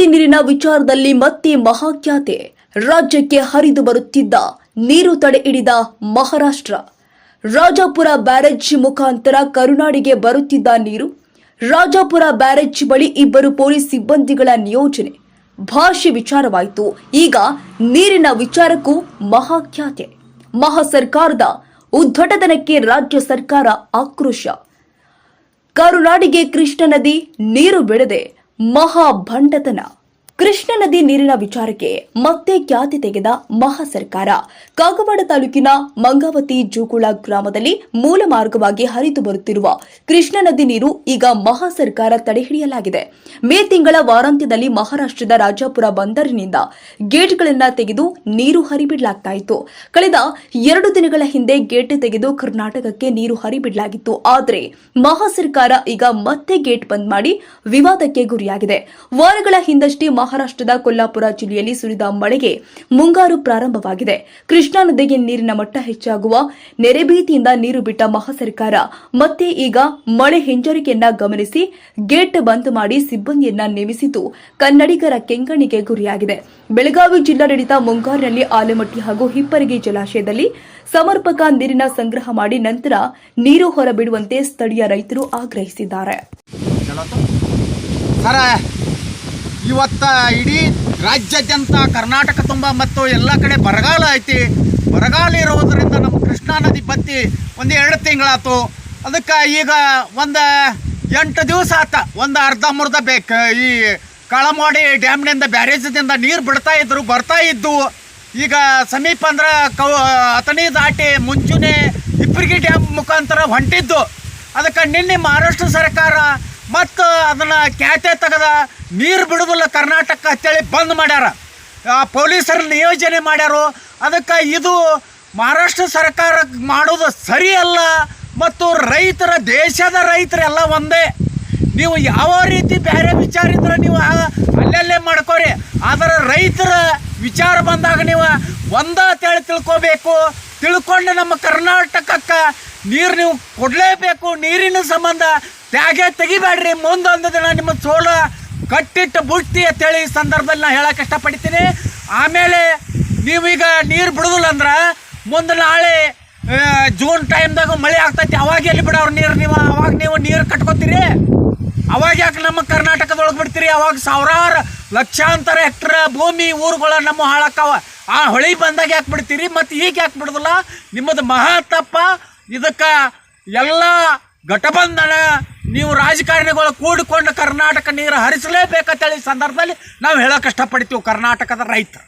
ನದಿ ನೀರಿನ ವಿಚಾರದಲ್ಲಿ ಮತ್ತೆ ಮಹಾಖ್ಯಾತೆ. ರಾಜ್ಯಕ್ಕೆ ಹರಿದು ಬರುತ್ತಿದ್ದ ನೀರು ತಡೆ ಹಿಡಿದ ಮಹಾರಾಷ್ಟ್ರ. ರಾಜಾಪುರ ಬ್ಯಾರೇಜ್ ಮುಖಾಂತರ ಕರುನಾಡಿಗೆ ಬರುತ್ತಿದ್ದ ನೀರು, ರಾಜಾಪುರ ಬ್ಯಾರೇಜ್ ಬಳಿ ಇಬ್ಬರು ಪೊಲೀಸ್ ಸಿಬ್ಬಂದಿಗಳ ನಿಯೋಜನೆ. ಭಾಷೆ ವಿಚಾರವಾಯಿತು. ಈಗ ನೀರಿನ ವಿಚಾರಕ್ಕೂ ಮಹಾಖ್ಯಾತೆ. ಮಹಾ ಸರ್ಕಾರದ ಉದ್ಧಟತನಕ್ಕೆ ರಾಜ್ಯ ಸರ್ಕಾರ ಆಕ್ರೋಶ. ಕರುನಾಡಿಗೆ ಕೃಷ್ಣ ನದಿ ನೀರು ಬಿಡದೆ మహాభండతన. ಕೃಷ್ಣ ನದಿ ನೀರಿನ ವಿಚಾರಕ್ಕೆ ಮತ್ತೆ ಖ್ಯಾತಿ ತೆಗೆದ ಮಹಾ ಸರ್ಕಾರ. ಕಾಗವಾಡ ತಾಲೂಕಿನ ಮಂಗಾವತಿ ಜೂಗುಳ ಗ್ರಾಮದಲ್ಲಿ ಮೂಲ ಮಾರ್ಗವಾಗಿ ಹರಿದು ಬರುತ್ತಿರುವ ಕೃಷ್ಣ ನದಿ ನೀರು ಈಗ ಮಹಾ ಸರ್ಕಾರ ತಡೆಹಿಡಿಯಲಾಗಿದೆ ಮೇ ತಿಂಗಳ ವಾರಾಂತ್ಯದಲ್ಲಿ ಮಹಾರಾಷ್ಟ್ರದ ರಾಜಾಪುರ ಬಂದರಿನಿಂದ ಗೇಟ್ಗಳನ್ನು ತೆಗೆದು ನೀರು ಹರಿಬಿಡಲಾಗ್ತಾ ಇತ್ತು. ಕಳೆದ ಎರಡು ದಿನಗಳ ಹಿಂದೆ ಗೇಟ್ ತೆಗೆದು ಕರ್ನಾಟಕಕ್ಕೆ ನೀರು ಹರಿಬಿಡಲಾಗಿತ್ತು. ಆದರೆ ಮಹಾ ಸರ್ಕಾರ ಈಗ ಮತ್ತೆ ಗೇಟ್ ಬಂದ್ ಮಾಡಿ ವಿವಾದಕ್ಕೆ ಗುರಿಯಾಗಿದೆ. ವಾರಗಳ ಹಿಂದಷ್ಟೇ ಮಹಾರಾಷ್ಟ್ರದ ಕೊಲ್ಲಾಪುರ ಜಿಲ್ಲೆಯಲ್ಲಿ ಸುರಿದ ಮಳೆಗೆ ಮುಂಗಾರು ಪ್ರಾರಂಭವಾಗಿದೆ. ಕೃಷ್ಣಾ ನದಿಗೆ ನೀರಿನ ಮಟ್ಟ ಹೆಚ್ಚಾಗುವ ನೆರೆಭೀತಿಯಿಂದ ನೀರು ಬಿಟ್ಟ ಮಹಾ ಸರ್ಕಾರ ಮತ್ತೆ ಈಗ ಮಳೆ ಹಿಂಜರಿಕೆಯನ್ನ ಗಮನಿಸಿ ಗೇಟ್ ಬಂದ್ ಮಾಡಿ ಸಿಬ್ಬಂದಿಯನ್ನ ನೇಮಿಸಿದ್ದು ಕನ್ನಡಿಗರ ಕೆಂಗಣಿಗೆ ಗುರಿಯಾಗಿದೆ. ಬೆಳಗಾವಿ ಜಿಲ್ಲಾಡಳಿತ ಮುಂಗಾರಿನಲ್ಲಿ ಆಲೆಮಟ್ಟಿ ಹಾಗೂ ಹಿಪ್ಪರಿಗೆ ಜಲಾಶಯದಲ್ಲಿ ಸಮರ್ಪಕ ನೀರಿನ ಸಂಗ್ರಹ ಮಾಡಿ ನಂತರ ನೀರು ಹೊರಬಿಡುವಂತೆ ಸ್ಥಳೀಯ ರೈತರು ಆಗ್ರಹಿಸಿದ್ದಾರೆ. ಇವತ್ತ ಇಡೀ ರಾಜ್ಯಾದ್ಯಂತ ಕರ್ನಾಟಕ ತುಂಬ ಮತ್ತು ಎಲ್ಲ ಕಡೆ ಬರಗಾಲ ಐತಿ. ಬರಗಾಲ ಇರೋದರಿಂದ ನಮ್ಮ ಕೃಷ್ಣಾ ನದಿ ಬತ್ತಿ ಒಂದು ಎರಡು ತಿಂಗಳಾತು. ಅದಕ್ಕೆ ಈಗ ಒಂದು ಎಂಟು ದಿವಸ ಆತ. ಒಂದು ಅರ್ಧ ಮುರ್ಧ ಬೇಕು. ಈ ಕಳಮಾಡಿ ಡ್ಯಾಮ್ನಿಂದ ಬ್ಯಾರೇಜ್ದಿಂದ ನೀರು ಬಿಡ್ತಾ ಇದ್ರು, ಬರ್ತಾ ಇದ್ದು. ಈಗ ಸಮೀಪ ಅಂದ್ರೆ ಕೌ ಅತನಿ ದಾಟಿ ಮುಂಚೂಣಿ ಇಪ್ಪರಿಗೆ ಡ್ಯಾಮ್ ಮುಖಾಂತರ ಹೊಂಟಿದ್ದು. ಅದಕ್ಕೆ ನಿನ್ನೆ ಮಹಾರಾಷ್ಟ್ರ ಸರ್ಕಾರ ಮತ್ತು ಅದನ್ನು ಕ್ಯಾತೆ ತೆಗೆದ ನೀರು ಬಿಡೋದಿಲ್ಲ ಕರ್ನಾಟಕ ಅಂತೇಳಿ ಬಂದ್ ಮಾಡ್ಯಾರ. ಪೊಲೀಸರು ನಿಯೋಜನೆ ಮಾಡ್ಯಾರು. ಅದಕ್ಕೆ ಇದು ಮಹಾರಾಷ್ಟ್ರ ಸರ್ಕಾರ ಮಾಡೋದು ಸರಿಯಲ್ಲ ಮತ್ತು ರೈತರ, ದೇಶದ ರೈತರೆಲ್ಲ ಒಂದೇ. ನೀವು ಯಾವ ರೀತಿ ಬೇರೆ ವಿಚಾರ ಇದ್ರೆ ನೀವು ಅಲ್ಲಲ್ಲೇ ಮಾಡ್ಕೋರಿ. ಆದರೆ ರೈತರ ವಿಚಾರ ಬಂದಾಗ ನೀವು ಒಂದ ಅಂತೇಳಿ ತಿಳ್ಕೋಬೇಕು. ತಿಳ್ಕೊಂಡು ನಮ್ಮ ಕರ್ನಾಟಕಕ್ಕೆ ನೀರು ನೀವು ಕೊಡಲೇಬೇಕು. ನೀರಿನ ಸಂಬಂಧ ತ್ಯಾಗೆ ತೆಗಿಬೇಡ್ರಿ. ಮುಂದೊಂದು ದಿನ ನಿಮ್ಮ ಸೋಲ ಕಟ್ಟಿಟ್ಟು ಬುಟ್ಟಿ ಅಂತೇಳಿ ಈ ಸಂದರ್ಭದಲ್ಲಿ ನಾನು ಹೇಳಕ್ಕೆ ಇಷ್ಟಪಡ್ತೀನಿ. ಆಮೇಲೆ ನೀವೀಗ ನೀರು ಬಿಡುದಿಲ್ಲ ಅಂದ್ರೆ ಮುಂದೆ ನಾಳೆ ಜೂನ್ ಟೈಮ್ದಾಗ ಮಳೆ ಆಗ್ತೈತಿ. ಅವಾಗ ಎಲ್ಲಿ ಬಿಡೋರು ನೀರು ನೀವು? ಅವಾಗ ನೀವು ನೀರು ಕಟ್ಕೋತೀರಿ? ಅವಾಗ ಯಾಕೆ ನಮ್ಮ ಕರ್ನಾಟಕದೊಳಗೆ ಬಿಡ್ತೀರಿ? ಅವಾಗ ಸಾವಿರಾರು ಲಕ್ಷಾಂತರ ಹೆಕ್ಟರ್ ಭೂಮಿ ಊರುಗಳ ನಮ್ಮ ಹಾಳಕ್ಕವ ಆ ಹೊಳಿ ಬಂದಾಗ ಯಾಕೆ ಬಿಡ್ತೀರಿ? ಮತ್ತು ಈಗ ಯಾಕೆ ಬಿಡೋದಿಲ್ಲ? ನಿಮ್ಮದು ಮಹಾ ತಪ್ಪ ಇದಕ್ಕೆ ಎಲ್ಲ ಘಟಬಂಧನ ನೀವು ರಾಜಕಾರಣಿಗಳು ಕೂಡಿಕೊಂಡು ಕರ್ನಾಟಕ ನೀರು ಹರಿಸಲೇಬೇಕಂತೇಳಿ ಸಂದರ್ಭದಲ್ಲಿ ನಾವು ಹೇಳೋಕೆ ಇಷ್ಟಪಡ್ತೀವಿ ಕರ್ನಾಟಕದ ರೈತರು.